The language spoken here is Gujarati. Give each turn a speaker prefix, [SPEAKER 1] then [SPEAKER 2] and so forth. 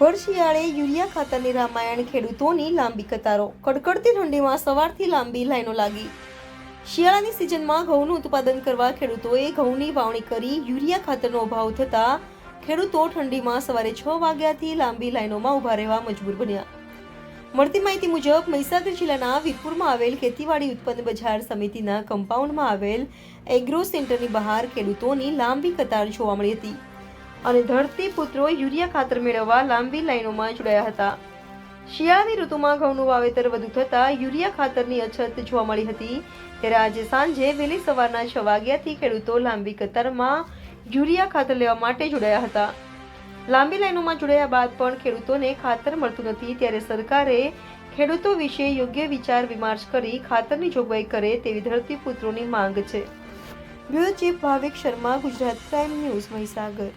[SPEAKER 1] ભર શિયાળે યુરિયા ખાતરની રામાયણ ખેડૂતોની લાંબી કતારો. કડકડતી ઠંડીમાં સવારથી લાંબી લાઈનો લાગી. શિયાળાની સિઝનમાં ઘઉંનું ઉત્પાદન કરવા ખેડૂતોએ ઘઉંની વાવણી કરી યુરિયા ખાતરનો અભાવ થતાં ખેડૂતો ઠંડીમાં સવારે છ વાગ્યાથી લાંબી લાઈનોમાં ઊભા રહેવા મજબૂર બન્યા. મળતી માહિતી મુજબ, મહીસાગર જિલ્લાના વીરપુરમાં આવેલ ખેતીવાડી ઉત્પન્ન બજાર સમિતિના કમ્પાઉન્ડમાં આવેલ એગ્રો સેન્ટરની બહાર ખેડૂતોની લાંબી કતાર જોવા મળી હતી. અને ધરતી પુત્રો યુરિયા ખાતર મેળવવા લાંબી લાઈનોમાં જોડાયા હતા. શિયાળાની ઋતુમાં ઘઉંનું વાવેતર વધુ થતાં યુરિયા ખાતરની અછત જોવા મળી હતી. ત્યારે આજે સાંજે વહેલી સવારના છ વાગ્યાથી ખેડૂતો લાંબી કતારમાં યુરિયા ખાતર લેવા માટે જોડાયા હતા. લાંબી લાઈનોમાં જોડાયા બાદ પણ ખેડૂતોને ખાતર મળતું નથી. ત્યારે સરકારે ખેડૂતો વિશે યોગ્ય વિચાર વિમર્શ કરી ખાતરની જોગવાઈ કરે તેવી ધરતીપુત્રોની માંગ છે. Bureau chief Bhavik Sharma, Gujarat crime news Mahisagar.